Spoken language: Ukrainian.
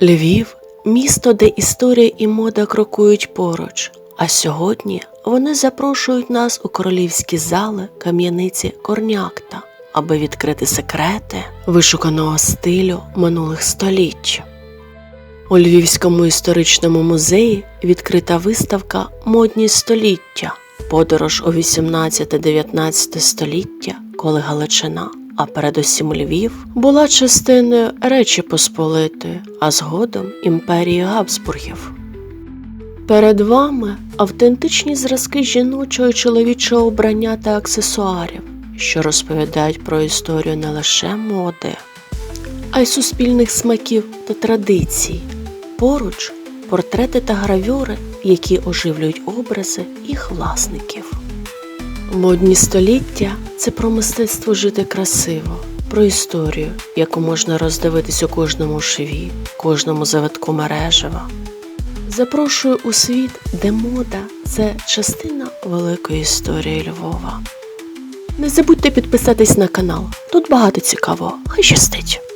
Львів місто, де історія і мода крокують поруч. А сьогодні вони запрошують нас у королівські зали кам'яниці Корнякта, аби відкрити секрети вишуканого стилю минулих століть. У Львівському історичному музеї відкрита виставка Модні століття, подорож у 18-19 століття, коли Галичина, а передусім Львів, була частиною Речі Посполитої, а згодом імперії Габсбургів. Перед вами автентичні зразки жіночого і чоловічого обрання та аксесуарів, що розповідають про історію не лише моди, а й суспільних смаків та традицій. Поруч портрети та гравюри, які оживлюють образи їх власників. Модні століття це про мистецтво жити красиво, про історію, яку можна роздивитись у кожному шві, кожному завитку мережева. Запрошую у світ, де мода це частина великої історії Львова. Не забудьте підписатись на канал. Тут багато цікавого. Хай щастить!